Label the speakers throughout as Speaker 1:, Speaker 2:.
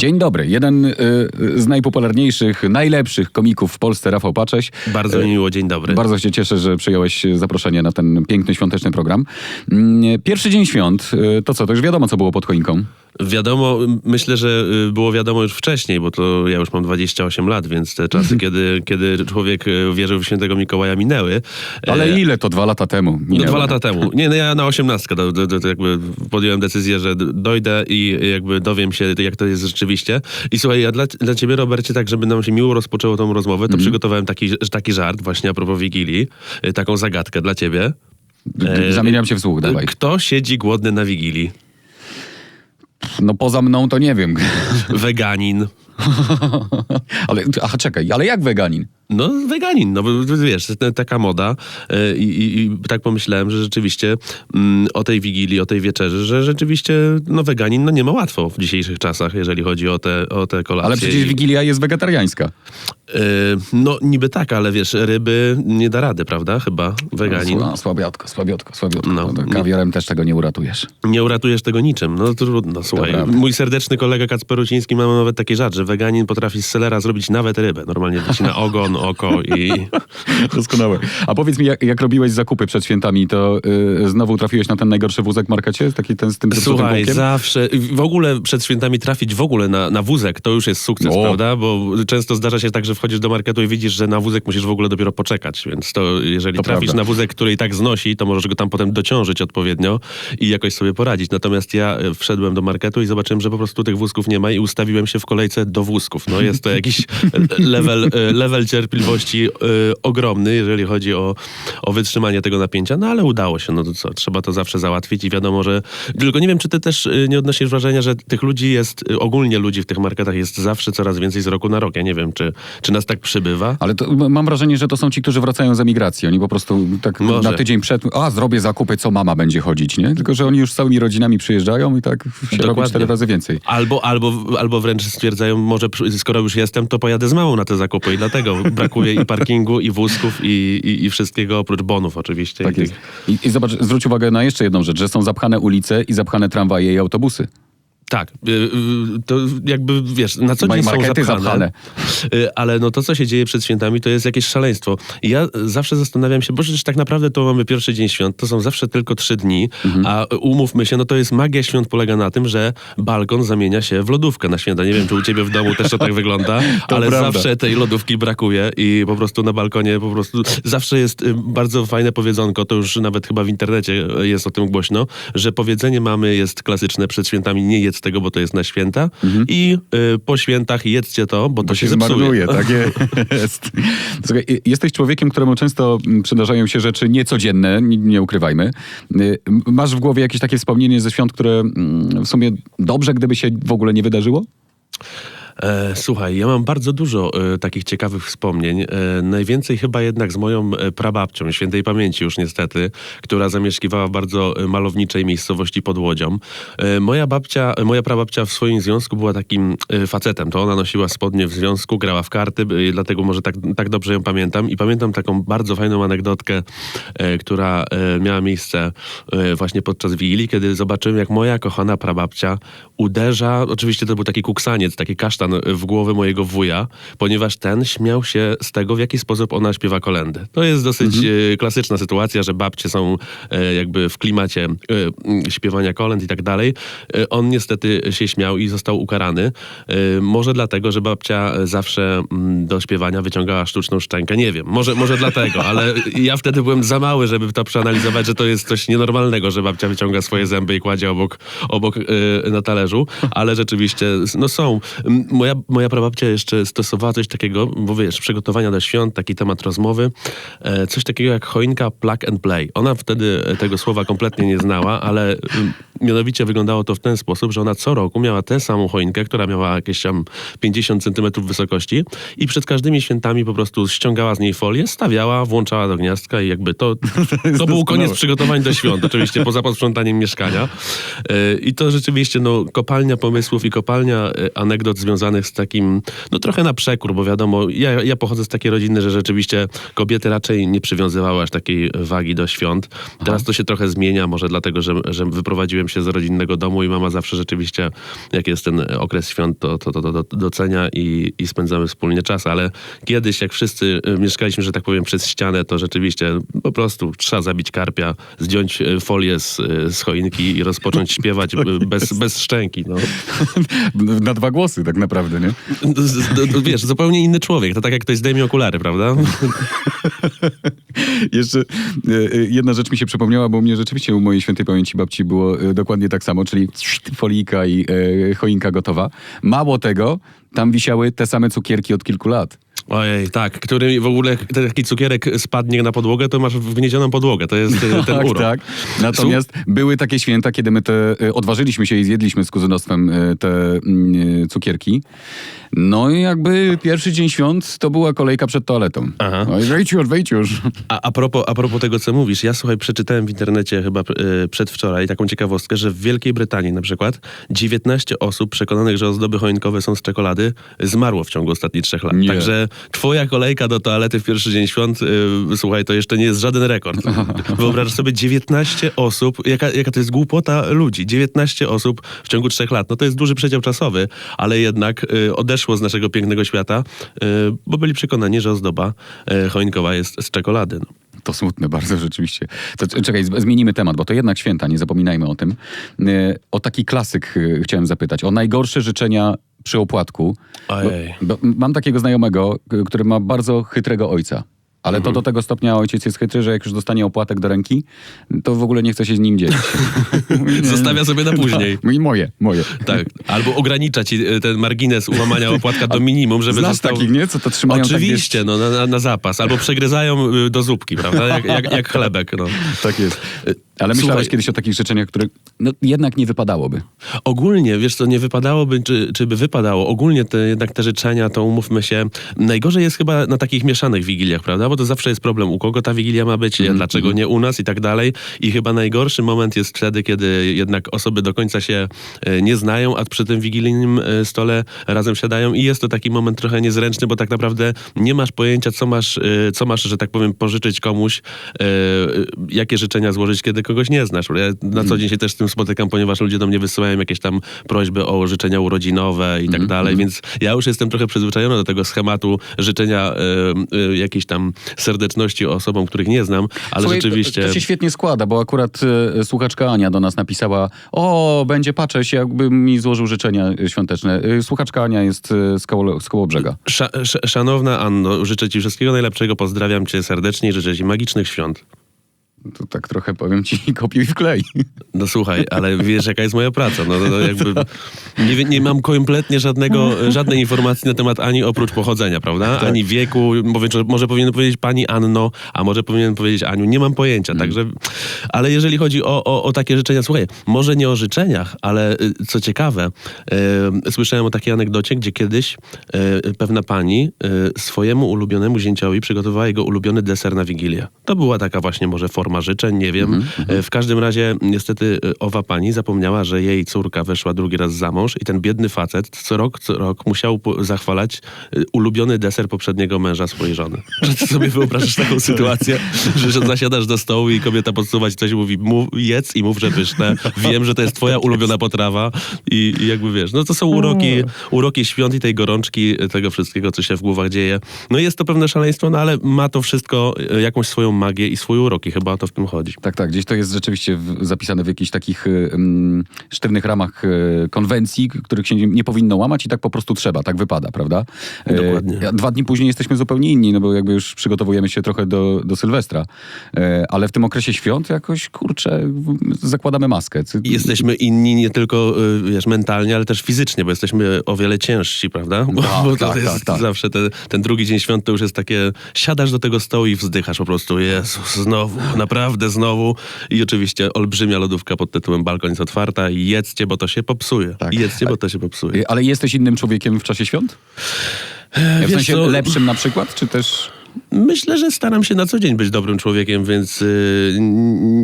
Speaker 1: Dzień dobry. Jeden y, z najpopularniejszych, najlepszych komików w Polsce, Rafał Pacześ.
Speaker 2: Bardzo mi miło, dzień dobry.
Speaker 1: Bardzo się cieszę, że przyjąłeś zaproszenie na ten piękny świąteczny program. Mm, Pierwszy dzień świąt, y, to co, to już wiadomo, co było pod choinką.
Speaker 2: Wiadomo, myślę, że y, było wiadomo już wcześniej, bo to ja już mam 28 lat, więc te czasy, kiedy, kiedy człowiek y, wierzył w świętego Mikołaja minęły.
Speaker 1: Ale
Speaker 2: E,
Speaker 1: ile to dwa lata temu?
Speaker 2: No
Speaker 1: minęło?
Speaker 2: dwa lata temu. Nie, no ja na osiemnastkę to, to, to, to jakby podjąłem decyzję, że dojdę i jakby dowiem się, jak to jest rzeczywiście. I słuchaj, ja dla, dla ciebie, Robercie, tak żeby nam się miło rozpoczęło tą rozmowę, to przygotowałem taki, taki żart właśnie a propos Wigilii, y, taką zagadkę dla ciebie.
Speaker 1: D- Zamieniam się w słuch, dawaj.
Speaker 2: Kto siedzi głodny na Wigilii?
Speaker 1: No poza mną to nie wiem.
Speaker 2: Weganin.
Speaker 1: ale, aha, czekaj, ale jak weganin?
Speaker 2: No, weganin, no wiesz, taka moda e, i, i, i tak pomyślałem, że rzeczywiście mm, o tej wigilii, o tej wieczerzy, że rzeczywiście no weganin no nie ma łatwo w dzisiejszych czasach, jeżeli chodzi o te, o te kolacje.
Speaker 1: Ale przecież Wigilia jest wegetariańska.
Speaker 2: e, no niby tak, ale wiesz, ryby nie da rady, prawda? Chyba weganin.
Speaker 1: Sła- Słabiutko, słabiutko, słabiutko.
Speaker 2: No.
Speaker 1: No. Kawiorem też tego nie uratujesz.
Speaker 2: Nie uratujesz tego niczym. No trudno, słuchaj. Mój serdeczny kolega Kacper Ruciński ma nawet taki żart, że weganin potrafi z selera zrobić nawet rybę. Normalnie wycina ogon, oko i...
Speaker 1: Doskonałe. A powiedz mi, jak, jak robiłeś zakupy przed świętami, to y, znowu trafiłeś na ten najgorszy wózek w markecie? Taki ten z tym
Speaker 2: Słuchaj, zawsze, w ogóle przed świętami trafić w ogóle na, na wózek, to już jest sukces,
Speaker 1: O.
Speaker 2: prawda? Bo często zdarza się tak, że wchodzisz do marketu i widzisz, że na wózek musisz w ogóle dopiero poczekać, więc to jeżeli
Speaker 1: To
Speaker 2: trafisz
Speaker 1: prawda.
Speaker 2: na wózek, który i tak znosi, to możesz go tam potem dociążyć odpowiednio i jakoś sobie poradzić. Natomiast ja e, wszedłem do marketu i zobaczyłem, że po prostu tych wózków nie ma i ustawiłem się w kolejce do wózków. No jest to jakiś level, e, level cierpliwości e, ogromny, jeżeli chodzi o, o wytrzymanie tego napięcia, no ale udało się, no to co, trzeba to zawsze załatwić i wiadomo, że... Tylko nie wiem, czy ty też y, nie odnosisz wrażenia, że tych ludzi jest, y, ogólnie ludzi w tych marketach jest zawsze coraz więcej z roku na rok. Ja nie wiem, czy, czy nas tak przybywa.
Speaker 1: Ale to, mam wrażenie, że to są ci, którzy wracają z emigracji. Oni po prostu tak
Speaker 2: Może.
Speaker 1: na tydzień przed, a zrobię zakupy, co mama będzie chodzić, nie? Tylko, że oni już z całymi rodzinami przyjeżdżają i tak się robi cztery razy więcej.
Speaker 2: Albo, albo, albo wręcz stwierdzają, może skoro już jestem, to pojadę z mamą na te zakupy i dlatego brakuje i parkingu, i wózków, i, i, i wszystkiego, oprócz bonów oczywiście.
Speaker 1: Tak
Speaker 2: I
Speaker 1: I, I zobacz, zwróć uwagę na jeszcze jedną rzecz, że są zapchane ulice i zapchane tramwaje i autobusy.
Speaker 2: Tak, y, y, to jakby wiesz, na co dzień są
Speaker 1: Markety
Speaker 2: zapchane, Y, ale no to, co się dzieje przed świętami, to jest jakieś szaleństwo. I ja zawsze zastanawiam się, bo przecież tak naprawdę to mamy pierwszy dzień świąt, to są zawsze tylko trzy dni,
Speaker 1: Mhm.
Speaker 2: a umówmy się, no to jest magia świąt polega na tym, że balkon zamienia się w lodówkę na święta. Nie wiem, czy u ciebie w domu też to tak wygląda,
Speaker 1: To
Speaker 2: ale
Speaker 1: prawda.
Speaker 2: zawsze tej lodówki brakuje i po prostu na balkonie po prostu zawsze jest bardzo fajne powiedzonko, to już nawet chyba w internecie jest o tym głośno, że powiedzenie mamy jest klasyczne przed świętami, nie jedz tego, bo to jest na święta i y, po świętach jedzcie to, bo to
Speaker 1: To
Speaker 2: się,
Speaker 1: się zmarnuje, tak jest. Słuchaj, y, jesteś człowiekiem, któremu często mm, przydarzają się rzeczy niecodzienne, nie, nie ukrywajmy. Y, Masz w głowie jakieś takie wspomnienie ze świąt, które mm, w sumie dobrze, gdyby się w ogóle nie wydarzyło?
Speaker 2: E, słuchaj, ja mam bardzo dużo e, takich ciekawych wspomnień. E, najwięcej chyba jednak z moją prababcią, świętej pamięci już niestety, która zamieszkiwała w bardzo malowniczej miejscowości pod Łodzią. Moja babcia, moja prababcia w swoim związku była takim facetem. To ona nosiła spodnie w związku, grała w karty, dlatego może tak, tak dobrze ją pamiętam. I pamiętam taką bardzo fajną anegdotkę, która miała miejsce właśnie podczas Wigilii, kiedy zobaczyłem, jak moja kochana prababcia uderza, oczywiście to był taki kuksaniec, taki kasztan w głowę mojego wuja, ponieważ ten śmiał się z tego, w jaki sposób ona śpiewa kolendy. To jest dosyć e, klasyczna sytuacja, że babcie są e, jakby w klimacie e, śpiewania kolęd i tak dalej. On niestety się śmiał i został ukarany. Może dlatego, że babcia zawsze do śpiewania wyciągała sztuczną szczękę. Nie wiem, może, może dlatego, ale ja wtedy byłem za mały, żeby to przeanalizować, że to jest coś nienormalnego, że babcia wyciąga swoje zęby i kładzie obok, obok na talerzu, ale rzeczywiście no są. Moja, moja prababcia jeszcze stosowała coś takiego, bo wiesz, przygotowania do świąt, taki temat rozmowy, e, coś takiego jak choinka plug and play. Ona wtedy e, tego słowa kompletnie nie znała, ale m, mianowicie wyglądało to w ten sposób, że ona co roku miała tę samą choinkę, która miała jakieś tam 50 centymetrów wysokości i przed każdymi świętami po prostu ściągała z niej folię, stawiała, włączała do gniazdka i jakby to, to był koniec przygotowań do świąt, oczywiście poza posprzątaniem mieszkania. E, I to rzeczywiście no, kopalnia pomysłów i kopalnia e, anegdot związanych związanych z takim, no trochę na przekór, bo wiadomo, ja, ja pochodzę z takiej rodziny, że rzeczywiście kobiety raczej nie przywiązywały aż takiej wagi do świąt. Teraz to się trochę zmienia, może dlatego, że, że wyprowadziłem się z rodzinnego domu i mama zawsze rzeczywiście, jak jest ten okres świąt, to, to, to, to docenia i, i spędzamy wspólnie czas, ale kiedyś, jak wszyscy y, mieszkaliśmy, że tak powiem, przez ścianę, to rzeczywiście po prostu trzeba zabić karpia, zdjąć y, folię z, y, z choinki i rozpocząć śpiewać y, bez, bez szczęki. No.
Speaker 1: Na dwa głosy tak naprawdę, nie?
Speaker 2: D- Wiesz, zupełnie inny człowiek. To tak jak ktoś zdejmie okulary, prawda?
Speaker 1: Jeszcze e, e, jedna rzecz mi się przypomniała, bo u mnie rzeczywiście u mojej świętej pamięci babci było e, dokładnie tak samo, czyli folika i choinka gotowa. Mało tego, tam wisiały te same cukierki od kilku lat.
Speaker 2: Ojej, tak. Który w ogóle taki cukierek spadnie na podłogę, to masz wgniezioną podłogę. To jest y, ten
Speaker 1: tak,
Speaker 2: urok.
Speaker 1: tak. Natomiast były takie święta, kiedy my te, e, odważyliśmy się i zjedliśmy z kuzynostwem e, te mm, cukierki. No i jakby pierwszy dzień świąt to była kolejka przed toaletą.
Speaker 2: Aha.
Speaker 1: No i wejdź już, wejdź już.
Speaker 2: A, a, propos, a propos tego, co mówisz, ja słuchaj, przeczytałem w internecie chyba y, przedwczoraj taką ciekawostkę, że w Wielkiej Brytanii na przykład 19 osób przekonanych, że ozdoby choinkowe są z czekolady, zmarło w ciągu ostatnich trzech lat.
Speaker 1: Nie.
Speaker 2: Także twoja kolejka do toalety w pierwszy dzień świąt, y, słuchaj, to jeszcze nie jest żaden rekord. Wyobraź sobie 19 osób, jaka, jaka to jest głupota ludzi. 19 osób w ciągu trzech lat. No to jest duży przedział czasowy, ale jednak y, odeszło z naszego pięknego świata, y, bo byli przekonani, że ozdoba y, choinkowa jest z czekolady. No.
Speaker 1: To smutne bardzo rzeczywiście. To, czekaj, zmienimy temat, bo to jednak święta, nie zapominajmy o tym. O taki klasyk chciałem zapytać. O najgorsze życzenia przy opłatku. Bo, bo mam takiego znajomego, który ma bardzo chytrego ojca. Ale
Speaker 2: Mhm.
Speaker 1: to do tego stopnia ojciec jest chytry, że jak już dostanie opłatek do ręki, to w ogóle nie chce się z nim dzielić.
Speaker 2: Zostawia sobie na później.
Speaker 1: I moje, moje.
Speaker 2: Tak. Albo ogranicza ci e, ten margines ułamania opłatka do minimum, żeby
Speaker 1: Znasz
Speaker 2: został...
Speaker 1: takich, nie? Co to trzymają
Speaker 2: Oczywiście,
Speaker 1: tak,
Speaker 2: no, na, na, zapas. Albo przegryzają y, do zupki, prawda? Jak, jak, jak chlebek, no.
Speaker 1: tak jest. Ale myślałeś
Speaker 2: Słuchaj-
Speaker 1: kiedyś o takich życzeniach, które no, jednak nie wypadałoby.
Speaker 2: Ogólnie, wiesz co, nie wypadałoby, czy, czy by wypadało, ogólnie te, jednak te życzenia, to umówmy się, najgorzej jest chyba na takich mieszanych wigiliach, prawda? Bo to zawsze jest problem, u kogo ta wigilia ma być,
Speaker 1: Mhm,
Speaker 2: dlaczego nie u nas i tak dalej. I chyba najgorszy moment jest wtedy, kiedy jednak osoby do końca się e, nie znają, a przy tym wigilijnym e, stole razem siadają. I jest to taki moment trochę niezręczny, bo tak naprawdę nie masz pojęcia, co masz, e, co masz że tak powiem, pożyczyć komuś, jakie życzenia złożyć, kiedy kogoś nie znasz. Ja na co dzień się też z tym spotykam, ponieważ ludzie do mnie wysyłają jakieś tam prośby o życzenia urodzinowe i tak dalej, więc ja już jestem trochę przyzwyczajony do tego schematu życzenia e, e, jakiejś tam serdeczności osobom, których nie znam, ale
Speaker 1: Słuchaj,
Speaker 2: rzeczywiście...
Speaker 1: To, to się świetnie składa, bo akurat e, słuchaczka Ania do nas napisała, o, będzie patrzeć, jakby mi złożył życzenia świąteczne. E, Słuchaczka Ania jest z, koło, z Kołobrzega.
Speaker 2: Sz, szanowna Anno, życzę Ci wszystkiego najlepszego, pozdrawiam Cię serdecznie i życzę Ci magicznych świąt.
Speaker 1: To tak trochę powiem ci, kopiuj w klej.
Speaker 2: No słuchaj, ale wiesz jaka jest moja praca. No, no jakby nie, nie mam kompletnie żadnego, żadnej informacji na temat ani oprócz pochodzenia, prawda? Ani wieku. Może powinien powiedzieć pani Anno, a może powinien powiedzieć Aniu. Nie mam pojęcia, także... Ale jeżeli chodzi o, o, o takie życzenia, słuchaj, może nie o życzeniach, ale y, co ciekawe, y, słyszałem o takiej anegdocie, gdzie kiedyś y, pewna pani swojemu ulubionemu zięciowi przygotowała jego ulubiony deser na Wigilię. To była taka właśnie może forma życzeń, nie wiem. E, W każdym razie niestety e, owa pani zapomniała, że jej córka weszła drugi raz za mąż i ten biedny facet co rok, co rok musiał zachwalać e, ulubiony deser poprzedniego męża swojej żony. Że ty sobie wyobrażasz taką sytuację, że, że zasiadasz do stołu i kobieta podsuwa ci coś i mówi mów, jedz i mów, że pyszne. Wiem, że to jest twoja ulubiona potrawa i, i jakby wiesz, no to są uroki, uroki świąt i tej gorączki, tego wszystkiego, co się w głowach dzieje. No jest to pewne szaleństwo, no ale ma to wszystko jakąś swoją magię i swój urok i chyba to w tym chodzi.
Speaker 1: Tak, tak, gdzieś to jest rzeczywiście w, zapisane w jakichś takich y, mm, sztywnych ramach y, konwencji, których się nie, nie powinno łamać i tak po prostu trzeba, tak wypada, prawda? E,
Speaker 2: Dokładnie.
Speaker 1: a dwa dni później jesteśmy zupełnie inni, no bo jakby już przygotowujemy się trochę do, do Sylwestra. E, ale w tym okresie świąt jakoś, kurczę, zakładamy maskę.
Speaker 2: Jesteśmy inni nie tylko, y, wiesz, mentalnie, ale też fizycznie, bo jesteśmy o wiele ciężsi, prawda? Bo,
Speaker 1: Tak,
Speaker 2: bo to
Speaker 1: tak,
Speaker 2: jest
Speaker 1: tak,
Speaker 2: zawsze te, ten drugi dzień świąt to już jest takie, siadasz do tego stołu i wzdychasz po prostu, Jezus, znowu, naprawdę znowu. I oczywiście olbrzymia lodówka pod tytułem Balkon jest otwarta jedzcie, bo to się popsuje.
Speaker 1: Tak.
Speaker 2: Jedzcie, bo to się popsuje.
Speaker 1: E, Ale jesteś innym człowiekiem w czasie świąt? W
Speaker 2: wiesz
Speaker 1: sensie
Speaker 2: co?
Speaker 1: lepszym na przykład, czy też...
Speaker 2: Myślę, że staram się na co dzień być dobrym człowiekiem, więc y,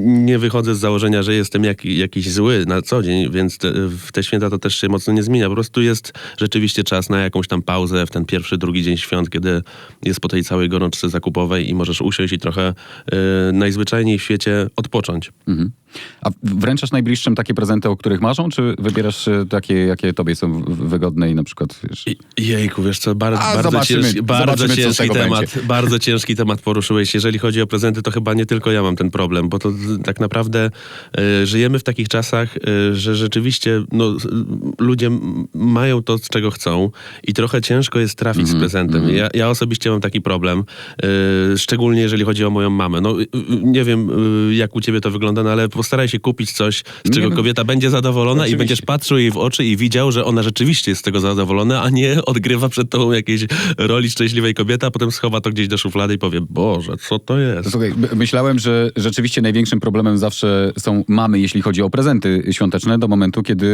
Speaker 2: nie wychodzę z założenia, że jestem jak, jakiś zły na co dzień, więc te, w te święta to też się mocno nie zmienia. Po prostu jest rzeczywiście czas na jakąś tam pauzę w ten pierwszy, drugi dzień świąt, kiedy jest po tej całej gorączce zakupowej i możesz usiąść i trochę y, najzwyczajniej w świecie odpocząć.
Speaker 1: Mhm. A wręczasz najbliższym takie prezenty, o których marzą, czy wybierasz e, takie, jakie tobie są wygodne i na przykład, wiesz...
Speaker 2: Jejku, wiesz co, bar,
Speaker 1: A,
Speaker 2: bardzo, ciężki, bardzo ciężki temat,
Speaker 1: będzie.
Speaker 2: bardzo ciężki temat poruszyłeś. Jeżeli chodzi o prezenty, to chyba nie tylko ja mam ten problem, bo to tak naprawdę e, żyjemy w takich czasach, e, że rzeczywiście no, ludzie mają to, z czego chcą i trochę ciężko jest trafić
Speaker 1: Mhm,
Speaker 2: z prezentem. Ja, ja osobiście mam taki problem, e, szczególnie jeżeli chodzi o moją mamę. No, y, y, nie wiem, y, jak u ciebie to wygląda, no, ale postaraj się kupić coś, z czego
Speaker 1: Nie, no,
Speaker 2: kobieta będzie zadowolona i
Speaker 1: oczywiście.
Speaker 2: będziesz patrzył jej w oczy i widział, że ona rzeczywiście jest z tego zadowolona, a nie odgrywa przed tobą jakiejś roli szczęśliwej kobiety, a potem schowa to gdzieś do szuflady i powie, Boże, co to jest?
Speaker 1: Słuchaj, my- myślałem, że rzeczywiście największym problemem zawsze są mamy, jeśli chodzi o prezenty świąteczne, do momentu, kiedy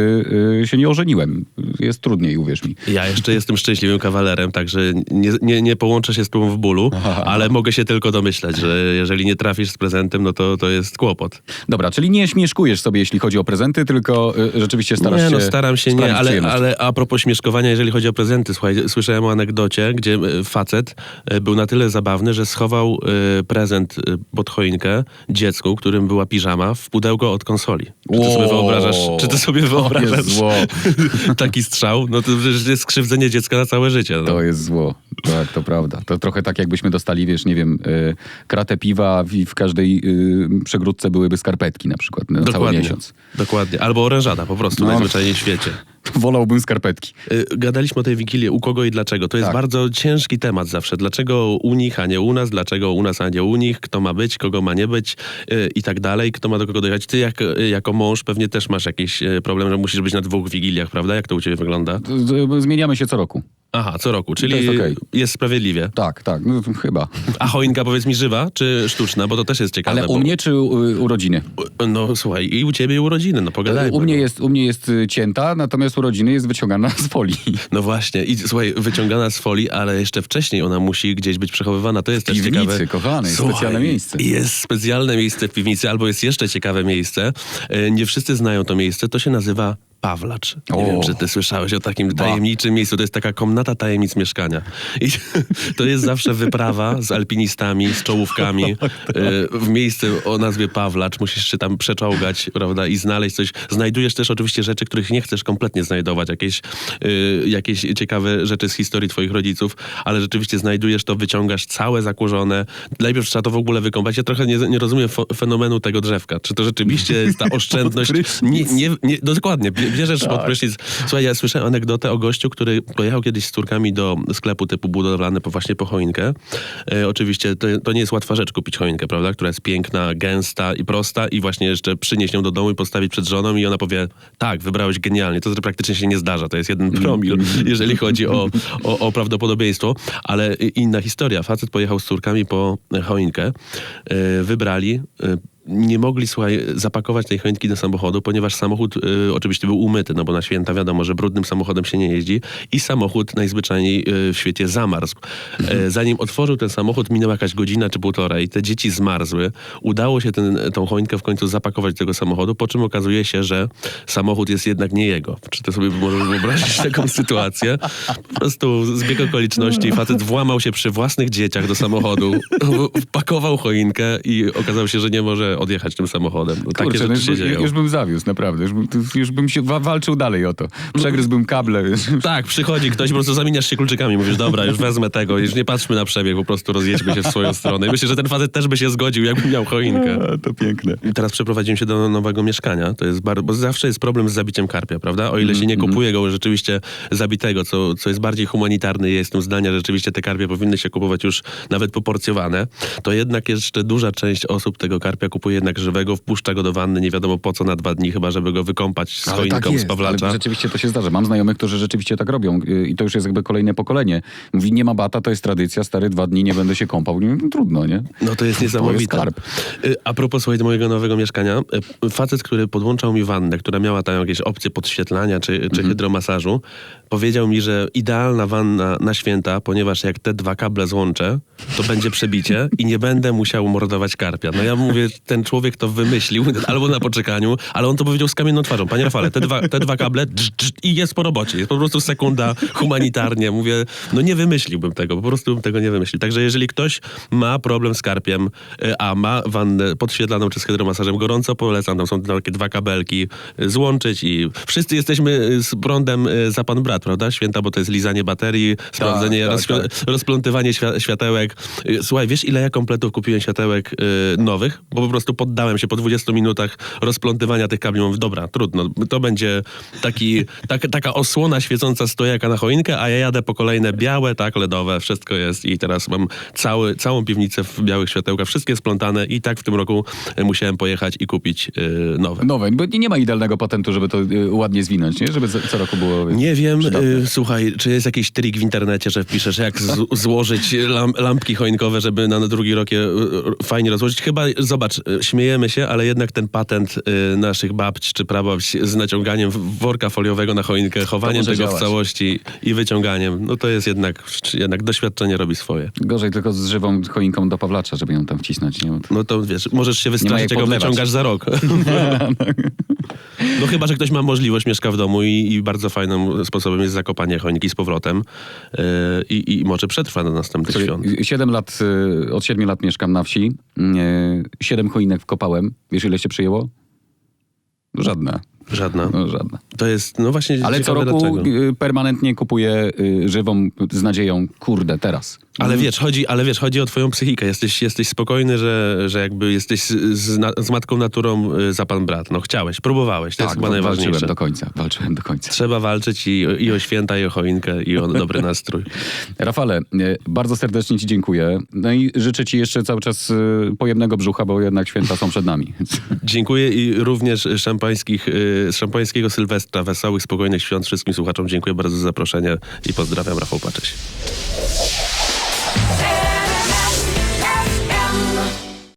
Speaker 1: y, się nie ożeniłem. Jest trudniej, uwierz mi.
Speaker 2: Ja jeszcze jestem szczęśliwym kawalerem, także nie, nie, nie połączę się z tobą w bólu, ale mogę się tylko domyślać, że jeżeli nie trafisz z prezentem, no to, to jest kłopot.
Speaker 1: Dobra, czyli nie śmieszkujesz sobie, jeśli chodzi o prezenty, tylko y, rzeczywiście starasz
Speaker 2: nie,
Speaker 1: się
Speaker 2: no staram się nie, ale, ale a propos śmieszkowania, jeżeli chodzi o prezenty, słuchaj, słyszałem o anegdocie, gdzie e, facet e, był na tyle zabawny, że schował e, prezent e, pod choinkę dziecku, którym była piżama, w pudełko od konsoli. Czy ty sobie wyobrażasz, czy ty sobie
Speaker 1: to
Speaker 2: wyobrażasz taki strzał? No to przecież jest skrzywdzenie dziecka na całe życie. No.
Speaker 1: To jest zło. Tak, to prawda. To trochę tak, jakbyśmy dostali, wiesz, nie wiem, y, kratę piwa i w każdej y, przegródce byłyby skarpetki na przykład na cały
Speaker 2: Dokładnie.
Speaker 1: miesiąc.
Speaker 2: Dokładnie. Albo orężada po prostu,
Speaker 1: No.
Speaker 2: najzwyczajniej w świecie.
Speaker 1: Wolałbym skarpetki.
Speaker 2: Y, Gadaliśmy o tej Wigilii, u kogo i dlaczego. To jest
Speaker 1: Tak.
Speaker 2: bardzo ciężki temat zawsze. Dlaczego u nich, a nie u nas? Dlaczego u nas, a nie u nich? Kto ma być, kogo ma nie być y, i tak dalej. Kto ma do kogo dojechać? Ty jak, y, jako mąż pewnie też masz jakiś problem, że musisz być na dwóch Wigiliach, prawda? Jak to u ciebie wygląda?
Speaker 1: Zmieniamy się co roku.
Speaker 2: Aha, co roku, czyli
Speaker 1: jest okej.
Speaker 2: jest sprawiedliwie.
Speaker 1: Tak, tak, no, chyba.
Speaker 2: A choinka powiedz mi żywa czy sztuczna? Bo to też jest ciekawe.
Speaker 1: Ale
Speaker 2: bo,
Speaker 1: u mnie czy u, urodziny?
Speaker 2: No słuchaj, i u ciebie i urodziny, no pogadajmy.
Speaker 1: U mnie,
Speaker 2: no.
Speaker 1: jest, u mnie jest cięta, natomiast urodziny jest wyciągana z folii.
Speaker 2: No właśnie, i słuchaj, wyciągana z folii, ale jeszcze wcześniej ona musi gdzieś być przechowywana. To jest też
Speaker 1: piwnicy,
Speaker 2: ciekawe.
Speaker 1: kochany, jest
Speaker 2: Słuchaj,
Speaker 1: specjalne miejsce.
Speaker 2: Jest specjalne miejsce w piwnicy, albo jest jeszcze ciekawe miejsce. E, Nie wszyscy znają to miejsce. To się nazywa Pawlacz. Nie
Speaker 1: O.
Speaker 2: wiem, czy ty słyszałeś o takim tajemniczym miejscu. To jest taka komnata tajemnic mieszkania. I to jest zawsze wyprawa z alpinistami, z czołówkami e, w miejsce o nazwie Pawlacz. Musisz się tam przeczołgać, prawda, i znaleźć coś. Znajdujesz też oczywiście rzeczy, których nie chcesz kompletnie znajdować. Jakieś, e, jakieś ciekawe rzeczy z historii twoich rodziców, ale rzeczywiście znajdujesz to, wyciągasz całe zakurzone. Najpierw trzeba to w ogóle wykąpać. Ja trochę nie, nie rozumiem fenomenu tego drzewka. Czy to rzeczywiście jest ta oszczędność? Nie, nie, nie, dokładnie, bierzesz
Speaker 1: Tak.
Speaker 2: pod prysznic. Słuchaj, ja słyszałem anegdotę o gościu, który pojechał kiedyś z córkami do sklepu typu budowlany po właśnie po choinkę. E, oczywiście to, to nie jest łatwa rzecz kupić choinkę, prawda? Która jest piękna, gęsta i prosta i właśnie jeszcze przynieść ją do domu i postawić przed żoną i ona powie, tak, wybrałeś genialnie. To praktycznie się nie zdarza, to jest jeden promil, jeżeli chodzi o, o, o prawdopodobieństwo, ale inna historia. Facet pojechał z córkami po choinkę, e, wybrali, e, nie mogli, słuchaj, zapakować tej choinki do samochodu, ponieważ samochód y, oczywiście był umyty, no bo na święta wiadomo, że brudnym samochodem się nie jeździ i samochód najzwyczajniej y, w świecie zamarzł. E, zanim otworzył ten samochód, minęła jakaś godzina czy półtorej, te dzieci zmarzły. Udało się ten, tą choinkę w końcu zapakować do tego samochodu, po czym okazuje się, że samochód jest jednak nie jego. Czy ty sobie możesz wyobrazić taką sytuację? Po prostu zbieg okoliczności, facet włamał się przy własnych dzieciach do samochodu, wpakował choinkę i okazało się, że nie może odjechać tym samochodem. No, takie
Speaker 1: Kurczę, no
Speaker 2: rzeczy
Speaker 1: już,
Speaker 2: się
Speaker 1: bym-
Speaker 2: dzieją.
Speaker 1: już bym zawiózł, naprawdę. Już bym, już bym się wa- walczył dalej o to. Przegryzłbym kable.
Speaker 2: Tak, przychodzi ktoś, po prostu zamieniasz się kluczykami, mówisz, dobra, już wezmę tego, już nie patrzmy na przebieg, po prostu rozjedźmy się w swoją stronę. I myślę, że ten facet też by się zgodził, jakby miał choinkę.
Speaker 1: A, to piękne.
Speaker 2: I Teraz przeprowadziłem się do nowego mieszkania. To jest bardzo, bo zawsze jest problem z zabiciem karpia, prawda? O ile się nie kupuje go rzeczywiście zabitego, co, co jest bardziej humanitarne, ja jestem zdania, że rzeczywiście te karpie powinny się kupować już nawet poporcjowane, to jednak jeszcze duża część osób tego karpia kupuje jednak żywego, wpuszcza go do wanny, nie wiadomo po co na dwa dni, chyba żeby go wykąpać z choinką,
Speaker 1: tak jest,
Speaker 2: z pawlacza.
Speaker 1: ale rzeczywiście to się zdarza. Mam znajomych, którzy rzeczywiście tak robią y, i to już jest jakby kolejne pokolenie. Mówi, nie ma bata, to jest tradycja, stary, dwa dni nie będę się kąpał. No, trudno, nie?
Speaker 2: No to jest niesamowite.
Speaker 1: skarb.
Speaker 2: Y, A propos słuchaj, mojego nowego mieszkania, y, facet, który podłączał mi wannę, która miała tam jakieś opcje podświetlania czy, czy hydromasażu, powiedział mi, że idealna wanna na święta, ponieważ jak te dwa kable złączę, to będzie przebicie i nie będę musiał mordować karpia. No ja mówię, ten człowiek to wymyślił, albo na poczekaniu, ale on to powiedział z kamienną twarzą. Panie Rafale, te dwa, te dwa kable dż, dż, i jest po robocie. Jest po prostu sekunda humanitarnie. Mówię, no nie wymyśliłbym tego, po prostu bym tego nie wymyślił. Także jeżeli ktoś ma problem z karpiem, y, a ma wannę podświetlaną czy z hydromasażem, gorąco polecam. Tam są takie dwa kabelki y, złączyć i wszyscy jesteśmy y, z prądem za pan brat, prawda? Święta, bo to jest lizanie baterii, sprawdzenie,
Speaker 1: tak,
Speaker 2: rozświ-
Speaker 1: tak.
Speaker 2: rozplątywanie świ- światełek. Y, Słuchaj, wiesz ile ja kompletów kupiłem światełek y, nowych? Bo po prostu poddałem się po 20 minutach rozplątywania tych kabli. Mówię, dobra, trudno. To będzie taki, tak, taka osłona świecąca stojaka na choinkę, a ja jadę po kolejne białe, tak, ledowe, wszystko jest i teraz mam cały, całą piwnicę w białych światełkach, wszystkie splątane i tak w tym roku y, musiałem pojechać i kupić y, nowe.
Speaker 1: Nowe, bo nie ma idealnego patentu, żeby to y, ładnie zwinąć, nie? Żeby co roku było...
Speaker 2: Nie wiem, y, słuchaj, czy jest jakiś trik w internecie, że wpiszesz, jak złożyć lam, lampki choinkowe, żeby na drugi rok je y, y, fajnie rozłożyć. Chyba, zobacz, śmiejemy się, ale jednak ten patent naszych babć czy prababć z naciąganiem worka foliowego na choinkę, chowaniem tego
Speaker 1: działać.
Speaker 2: w całości i wyciąganiem, no to jest jednak, jednak doświadczenie robi swoje.
Speaker 1: Gorzej tylko z żywą choinką do Pawlacza, żeby ją tam wcisnąć, nie?
Speaker 2: No to wiesz, możesz się
Speaker 1: jak
Speaker 2: wystraszyć, czego
Speaker 1: podlewać.
Speaker 2: wyciągasz za rok. No chyba, że ktoś ma możliwość, mieszka w domu i, i bardzo fajnym sposobem jest zakopanie choinki z powrotem yy, i, i może przetrwa do następnych świąt.
Speaker 1: 7 lat, y, od 7 lat mieszkam na wsi. y, Siedem choinek wkopałem. Wiesz, ile się przyjęło? Żadne.
Speaker 2: Żadna.
Speaker 1: No, żadne.
Speaker 2: To jest, no właśnie
Speaker 1: Ale co roku
Speaker 2: dlaczego.
Speaker 1: permanentnie kupuję żywą z nadzieją, kurde, teraz.
Speaker 2: Ale wiesz, chodzi, ale wiesz, chodzi o twoją psychikę. Jesteś, jesteś spokojny, że, że jakby jesteś z, z, na- z matką naturą y, za pan brat. No chciałeś, próbowałeś. To jest
Speaker 1: tak,
Speaker 2: chyba
Speaker 1: wa-
Speaker 2: najważniejsze.
Speaker 1: walczyłem do końca, walczyłem do końca.
Speaker 2: Trzeba walczyć i, i o święta, i o choinkę, i o dobry nastrój.
Speaker 1: Rafale, y, bardzo serdecznie Ci dziękuję. No i życzę Ci jeszcze cały czas y, pojemnego brzucha, bo jednak święta są przed nami.
Speaker 2: Dziękuję i również szampańskich, szampańskiego Sylwestra, wesołych, spokojnych świąt wszystkim słuchaczom. Dziękuję bardzo za zaproszenie i pozdrawiam, Rafał Pacześ.
Speaker 3: Hey!